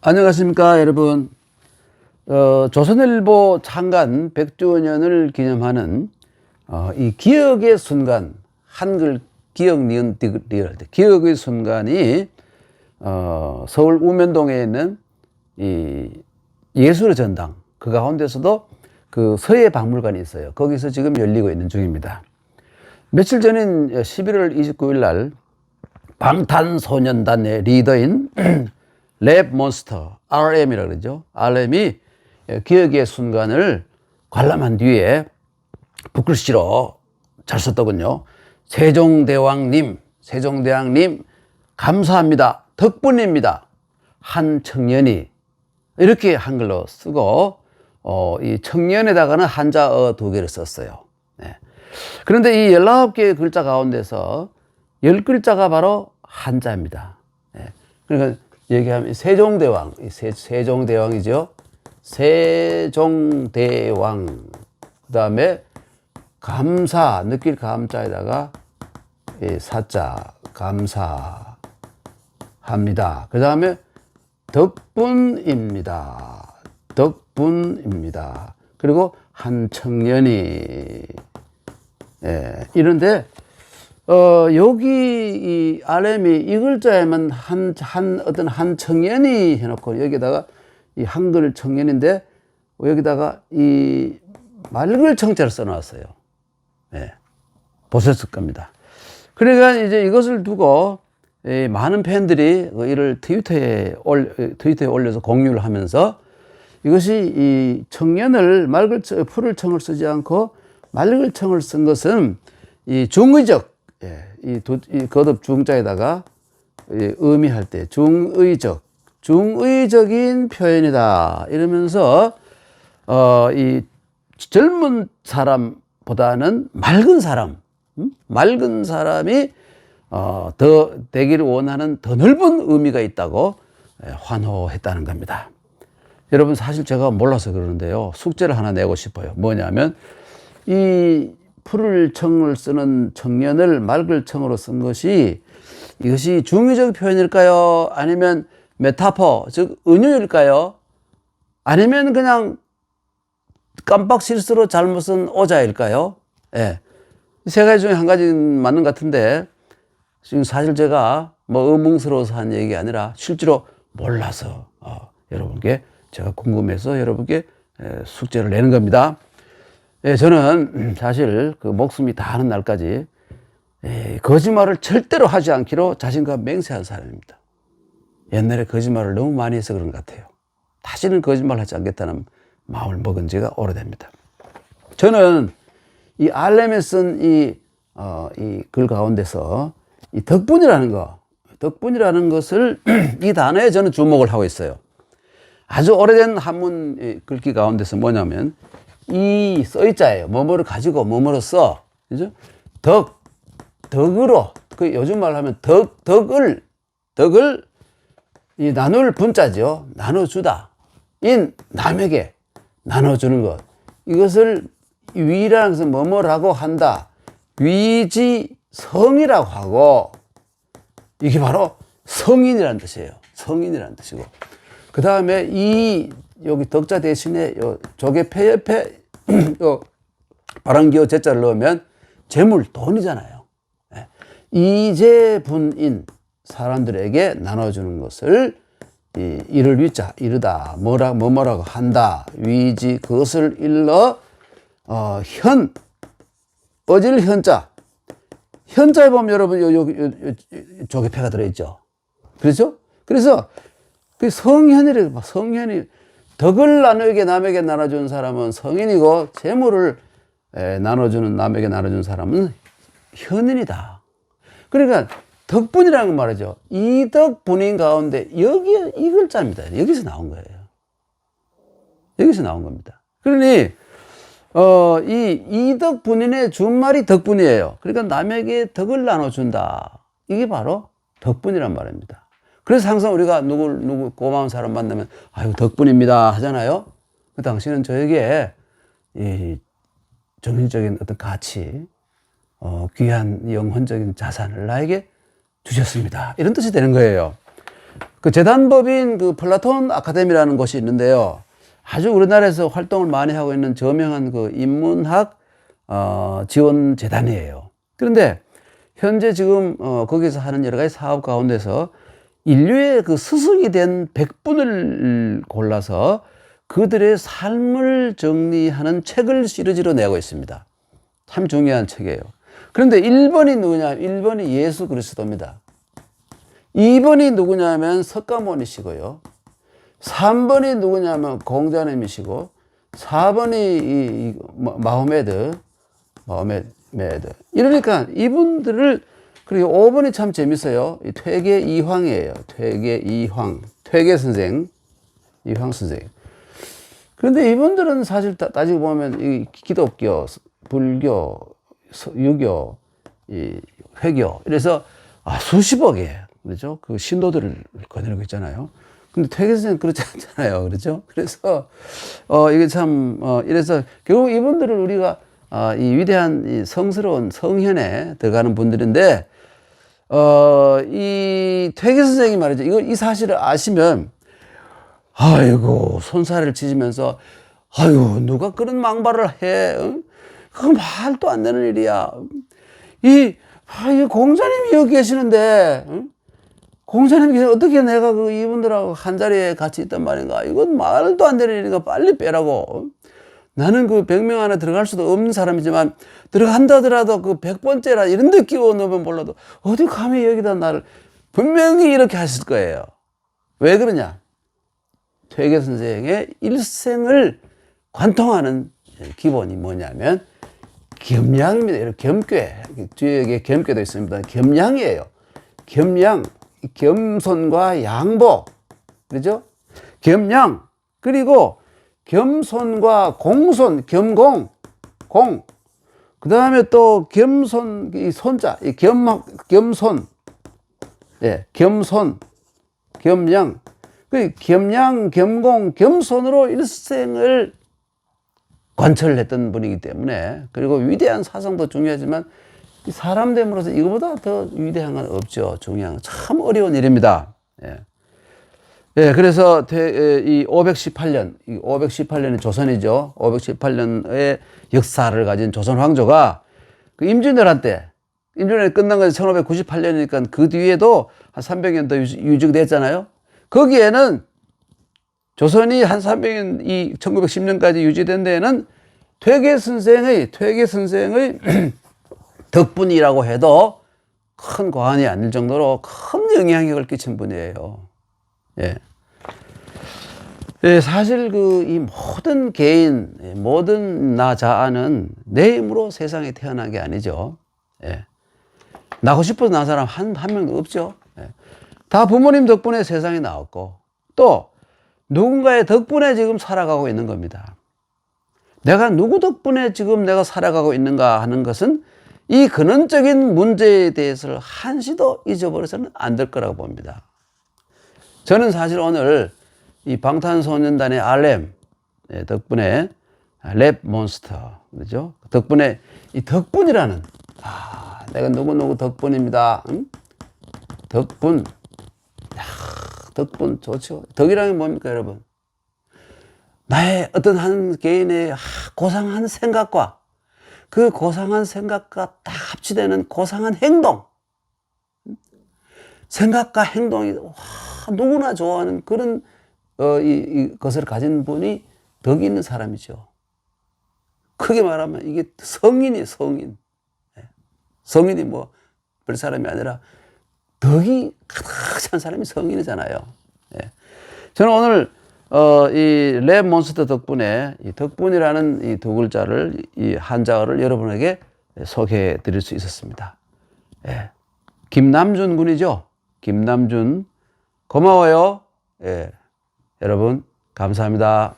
안녕하십니까 여러분. 어, 조선일보 창간 100주년을 기념하는 어, 이 기억의 순간 한글 기억 니은 때 기억의 순간이 어, 서울 우면동에 있는 이 예술의 전당 그 가운데서도 그 서예 박물관이 있어요. 거기서 지금 열리고 있는 중입니다. 며칠 전인 11월 29일 날 방탄소년단의 리더인 랩 몬스터 RM이라 그러죠. RM이 기억의 순간을 관람한 뒤에 붓글씨로 잘 썼더군요. 세종대왕님, 세종대왕님 감사합니다. 덕분입니다. 한 청년이 이렇게 한글로 쓰고 어, 이 청년에다가는 한자어 두 개를 썼어요. 네. 그런데 이 19개의 글자 가운데서 10글자가 바로 한자입니다. 네. 그러니까 얘기하면 세종대왕, 이 세, 세종대왕이죠. 세종대왕. 그 다음에 감사, 느낄 감자에다가 이 사자, 감사합니다. 그 다음에 덕분입니다. 덕분입니다. 그리고 한 청년이, 예, 이런데, 어, 여기 이 RM이 이 글자에만 한, 한, 어떤 한 청년이 해놓고 여기다가 이 한글 청년인데 여기다가 이 맑을 청자를 써놨어요. 예. 보셨을 겁니다. 그러니까 이제 이것을 두고 이 많은 팬들이 그 이를 트위터에 올, 트위터에 올려서 공유를 하면서 이것이 이 청년을 맑을, 푸를 청을 쓰지 않고 맑을 청을 쓴 것은 이 중의적 예, 이, 도, 이 거듭 중자에다가 이 의미할 때 중의적, 중의적인 표현이다. 이러면서, 어, 이 젊은 사람보다는 맑은 사람, 음? 맑은 사람이 어, 더 되기를 원하는 더 넓은 의미가 있다고 예, 환호했다는 겁니다. 여러분 사실 제가 몰라서 그러는데요. 숙제를 하나 내고 싶어요. 뭐냐면 이 푸를 청을 쓰는 청년을 맑을 청으로 쓴 것이 이것이 중의적 표현일까요? 아니면 메타포, 즉 은유일까요? 아니면 그냥 깜빡 실수로 잘못 쓴 오자일까요? 예. 세 가지 중에 한 가지 맞는 것 같은데 지금 사실 제가 뭐 의문스러워서 한 얘기 아니라 실제로 몰라서 어, 여러분께 제가 궁금해서 여러분께 숙제를 내는 겁니다. 예, 저는 사실 그 목숨이 다하는 날까지 예, 거짓말을 절대로 하지 않기로 자신감 맹세한 사람입니다. 옛날에 거짓말을 너무 많이 해서 그런 것 같아요. 다시는 거짓말 하지 않겠다는 마음을 먹은 지가 오래됩니다. 저는 이 알렘에 쓴 이, 어, 이 글 가운데서 이 덕분이라는 거, 덕분이라는 것을 이 단어에 저는 주목을 하고 있어요. 아주 오래된 한문 글귀 가운데서 뭐냐면 이 써있자예요. 뭐뭐를 가지고 뭐뭐로 써. 그죠? 덕, 덕으로. 그 요즘 말로 하면 덕, 덕을, 덕을 이 나눌 분자죠. 나눠주다. 인, 남에게 나눠주는 것. 이것을 위라는 것은 뭐뭐라고 한다. 위지 성이라고 하고 이게 바로 성인이라는 뜻이에요. 성인이라는 뜻이고. 그 다음에 이 여기 덕자 대신에 요 조개패 옆에 요 바람기호 제자를 넣으면 재물 돈이잖아요. 예. 이재분인 사람들에게 나눠주는 것을 이, 이를 위자 이르다 뭐라 뭐 뭐라고 한다 위지 그것을 일러 어, 현 어질 현자 현자에 보면 여러분 요, 요, 요, 요 조개패가 들어있죠. 그렇죠? 그래서 그 성현이래 성현이 덕을 나누게 남에게 나눠준 사람은 성인이고 재물을 나눠주는 남에게 나눠준 사람은 현인이다. 그러니까 덕분이라는 건 말이죠. 이덕분인 가운데 여기 이 글자입니다. 여기서 나온 거예요. 여기서 나온 겁니다. 그러니 어, 이 이덕분인의 준말이 덕분이에요. 그러니까 남에게 덕을 나눠준다. 이게 바로 덕분이란 말입니다. 그래서 항상 우리가 누구, 누구 고마운 사람 만나면, 아유, 덕분입니다. 하잖아요. 그 당신은 저에게 이 정신적인 어떤 가치, 어, 귀한 영혼적인 자산을 나에게 주셨습니다. 이런 뜻이 되는 거예요. 그 재단법인 그 플라톤 아카데미라는 곳이 있는데요. 아주 우리나라에서 활동을 많이 하고 있는 저명한 그 인문학 어, 지원 재단이에요. 그런데 현재 지금 어, 거기서 하는 여러 가지 사업 가운데서 인류의 그 스승이 된 100분을 골라서 그들의 삶을 정리하는 책을 시리즈로 내고 있습니다. 참 중요한 책이에요. 그런데 1번이 누구냐? 1번이 예수 그리스도입니다. 2번이 누구냐면 석가모니시고요. 3번이 누구냐면 공자님이시고 4번이 이, 이 마호메드, 마호메드. 이러니까 이분들을 그리고 5번이 참 재밌어요. 이 퇴계 이황이에요. 퇴계 이황. 퇴계 선생. 이황 선생. 그런데 이분들은 사실 따- 따지고 보면 이 기독교, 불교, 서- 유교, 이 회교 이래서 아, 수십억의 그렇죠? 그 신도들을 거느리고 있잖아요. 근데 퇴계 선생은 그렇지 않잖아요. 그렇죠? 그래서 어 이게 참 어, 이래서 결국 이분들을 우리가 아, 이 위대한 이 성스러운 성현에 들어가는 분들인데 어, 이 퇴계 선생이 말이죠. 이거 이 사실을 아시면 아이고 손살을 찢으면서 아이고 누가 그런 망발을 해? 응? 그거 말도 안 되는 일이야. 이, 아, 이 공자님이 여기 계시는데 응? 공자님이 계시- 어떻게 내가 그 이분들하고 한 자리에 같이 있단 말인가? 이건 말도 안 되는 일이니까 빨리 빼라고. 나는 그 100명 안에 들어갈 수도 없는 사람이지만 들어간다더라도 그 100번째라 이런 데 끼워 넣으면 몰라도 어디 감히 여기다 나를 분명히 이렇게 하실 거예요. 왜 그러냐? 퇴계 선생의 일생을 관통하는 기본이 뭐냐면 겸양입니다. 이렇게 겸괴 뒤에 겸괴도 있습니다. 겸양이에요. 겸양, 겸손과 양보, 그렇죠? 겸양 그리고 겸손과 공손, 겸공, 공. 그 다음에 또 겸손, 이 손자, 이 겸, 겸손, 예, 겸손, 겸양. 그 겸양, 겸공, 겸손으로 일생을 관철했던 분이기 때문에 그리고 위대한 사상도 중요하지만 이 사람 됨으로써 이거보다 더 위대한 건 없죠. 중요한 건 참 어려운 일입니다. 예. 예, 그래서 대- 에, 이 518년, 이 518년이 조선이죠. 518년의 역사를 가진 조선 왕조가 그 임진왜란 때, 임진왜란이 끝난 것이 1598년이니까 그 뒤에도 한 300년 더 유지- 유지됐잖아요. 거기에는 조선이 한 300년, 이 1910년까지 유지된 데에는 퇴계 선생의, 퇴계 선생의 덕분이라고 해도 큰 과언이 아닐 정도로 큰 영향력을 끼친 분이에요. 예. 예, 사실 그 이 모든 개인, 예, 모든 나 자아는 내 힘으로 세상에 태어난 게 아니죠. 예. 나고 싶어서 난 사람 한, 한 명도 없죠. 예. 다 부모님 덕분에 세상에 나왔고, 또 누군가의 덕분에 지금 살아가고 있는 겁니다. 내가 누구 덕분에 지금 내가 살아가고 있는가 하는 것은 이 근원적인 문제에 대해서 한시도 잊어버려서는 안 될 거라고 봅니다. 저는 사실 오늘 이 방탄소년단의 RM 예, 덕분에 랩 몬스터 그죠? 덕분에 이 덕분이라는 아 내가 누구 누구 덕분입니다. 응? 덕분 야, 덕분 좋죠. 덕이라는 게 뭡니까 여러분? 나의 어떤 한 개인의 아, 고상한 생각과 그 고상한 생각과 딱 합치되는 고상한 행동 생각과 행동이 와, 누구나 좋아하는 그런 어, 이, 이 것을 가진 분이 덕이 있는 사람이죠. 크게 말하면 이게 성인이 성인. 예. 성인이 뭐 별 사람이 아니라 덕이 가득 찬 사람이 성인이잖아요. 예. 저는 오늘 어, 이랩 몬스터 덕분에 이 덕분이라는 이 두 글자를 이 한자어를 여러분에게 소개해 드릴 수 있었습니다. 예. 김남준 군이죠. 김남준 고마워요. 예. 여러분 감사합니다.